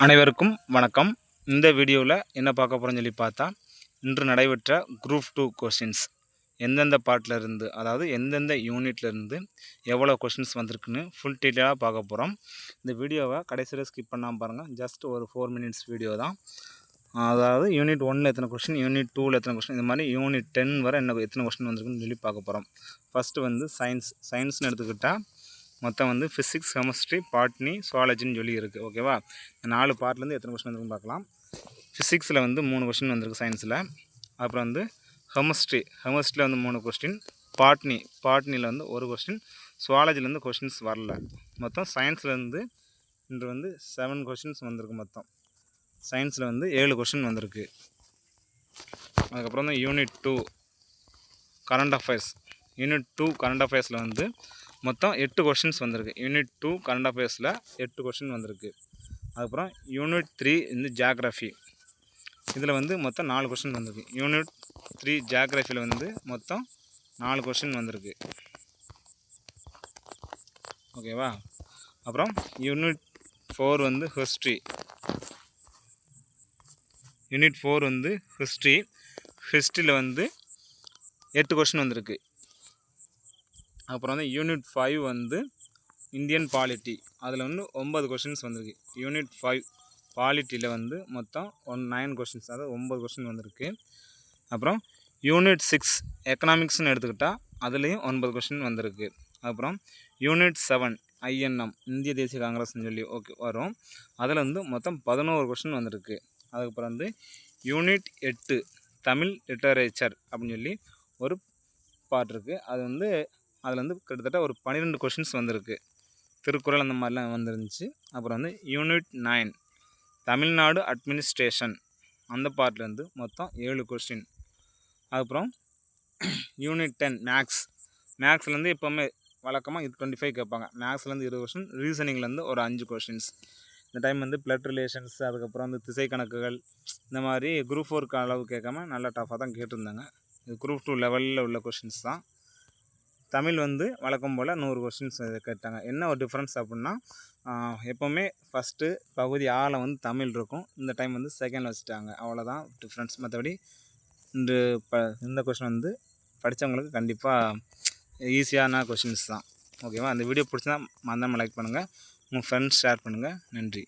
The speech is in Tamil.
அனைவருக்கும் வணக்கம். இந்த வீடியோவில் என்ன பார்க்க போகிறோம்னு சொல்லி பார்த்தா இன்று நடைபெற்ற குரூப் டூ கொஷின்ஸ் எந்தெந்த பாட்டிலருந்து அதாவது எந்தெந்த யூனிட்லேருந்து எவ்வளோ கொஷின்ஸ் வந்திருக்குன்னு ஃபுல் டீட்டெயிலாக பார்க்க போகிறோம் இந்த வீடியோவை கடைசியில் ஸ்கிப் பண்ணாமல் பாருங்கள் ஜஸ்ட் ஒரு ஃபோர் மினிட்ஸ் வீடியோ தான். அதாவது யூனிட் ஒன்னில் எத்தனை கொஷின் யூனிட் டூவில் எத்தனை கொஷின் இந்த மாதிரி யூனிட் டென் வரை என்ன எத்தனை கொஷின் வந்திருக்குன்னு சொல்லி பார்க்க போகிறோம் ஃபஸ்ட்டு வந்து சயின்ஸ் சயின்ஸ்னு எடுத்துக்கிட்டால் மொத்தம் வந்து ஃபிசிக்ஸ் கெமிஸ்ட்ரி பாட்னி சுவாலஜின்னு சொல்லி இருக்குது ஓகேவா இந்த நாலு பார்ட்லேருந்து எத்தனை கொஸ்டின் வந்துருக்குன்னு பார்க்கலாம். ஃபிசிக்ஸில் வந்து மூணு கொஸ்டின் வந்திருக்கு சயின்ஸில் அப்புறம் வந்து கெமிஸ்ட்ரி கெமிஸ்ட்ரியில் வந்து மூணு கொஸ்டின் பாட்னி பாட்னியில் வந்து ஒரு கொஸ்டின் சுவாலஜிலேருந்து கொஷின்ஸ் வரல. மொத்தம் சயின்ஸ்லேருந்து இன்று வந்து செவன் கொஷின்ஸ் வந்திருக்கு மொத்தம். சயின்ஸில் வந்து ஏழு கொஷின் வந்திருக்கு. அதுக்கப்புறம் வந்து unit two current affairs unit two current அஃபேர்ஸில் வந்து மொத்தம் எட்டு கொஷின்ஸ் வந்திருக்கு. யூனிட் டூ கரண்ட் அஃபேர்ஸில் எட்டு கொஷின் வந்திருக்கு. அதுக்கப்புறம் யூனிட் த்ரீ இந்த ஜாக்ரஃபி இதில் வந்து மொத்தம் நாலு கொஷின் வந்திருக்கு. யூனிட் த்ரீ ஜாக்ரஃபியில் வந்து மொத்தம் நாலு கொஷின் வந்திருக்கு. ஓகேவா அப்புறம் யூனிட் ஃபோர் வந்து ஹிஸ்ட்ரி யூனிட் ஃபோர் வந்து ஹிஸ்ட்ரி ஹிஸ்ட்ரியில் வந்து எட்டு கொஷின் வந்திருக்கு. அப்புறம் வந்து யூனிட் ஃபைவ் வந்து இந்தியன் பாலிட்டி அதில் வந்து ஒம்பது கொஷின்ஸ் வந்திருக்கு. யூனிட் ஃபைவ் பாலிட்டியில் வந்து மொத்தம் ஒன் நைன் கொஷின்ஸ் அதாவது ஒம்பது கொஷின் வந்திருக்கு. அப்புறம் யூனிட் சிக்ஸ் எக்கனாமிக்ஸ்னு எடுத்துக்கிட்டால் அதுலேயும் ஒன்பது கொஷின் வந்திருக்கு. அப்புறம் யூனிட் செவன் ஐஎன்எம் இந்திய தேசிய காங்கிரஸ்னு சொல்லி ஓகே வரும். அதில் வந்து மொத்தம் பதினோரு கொஷின் வந்திருக்கு. அதுக்கப்புறம் வந்து யூனிட் எட்டு தமிழ் லிட்டரேச்சர் அப்படின்னு சொல்லி ஒரு பார்ட் இருக்குது அது வந்து அதில் வந்து கிட்டத்தட்ட ஒரு பன்னிரெண்டு கொஷின்ஸ் வந்திருக்கு. திருக்குறள் அந்த மாதிரிலாம் வந்துருந்துச்சு. அப்புறம் வந்து யூனிட் நைன் தமிழ்நாடு அட்மினிஸ்ட்ரேஷன் அந்த பார்ட்லேருந்து மொத்தம் ஏழு கொஸ்டின் அதுக்கப்புறம் யூனிட் டென் மேக்ஸ் மேக்ஸ்லேருந்து எப்போவுமே வழக்கமாக இது டுவெண்ட்டி ஃபைவ் கேட்பாங்க மேக்ஸ்லேருந்து இருபது கொஷின் ரீசனிங்லேருந்து ஒரு அஞ்சு கொஷின்ஸ் இந்த டைம் வந்து பிளட் ரிலேஷன்ஸ் அதுக்கப்புறம் வந்து திசை கணக்குகள் இந்த மாதிரி குரூப் ஃபோருக்கு அளவு கேட்காம நல்லா டஃப்பாக தான் கேட்டிருந்தாங்க. இது குரூப் டூ லெவலில் உள்ள கொஷின்ஸ் தான். தமிழ் வந்து வழக்கம் போல் நூறு கொஸ்டின்ஸ் கேட்டாங்க. என்ன ஒரு டிஃப்ரென்ஸ் அப்படின்னா எப்போவுமே ஃபஸ்ட்டு பகுதி ஆறில் வந்து தமிழ் இருக்கும். இந்த டைம் வந்து செகண்ட் வச்சுட்டாங்க. அவ்வளோதான் டிஃப்ரென்ஸ் மற்றபடி இந்த ப இந்த கொஷின் வந்து படித்தவங்களுக்கு கண்டிப்பாக ஈஸியான கொஷின்ஸ் தான். ஓகேவா அந்த வீடியோ பிடிச்சா மறந்தாமல் லைக் பண்ணுங்கள் உங்கள் ஃப்ரெண்ட்ஸ் ஷேர் பண்ணுங்கள் நன்றி.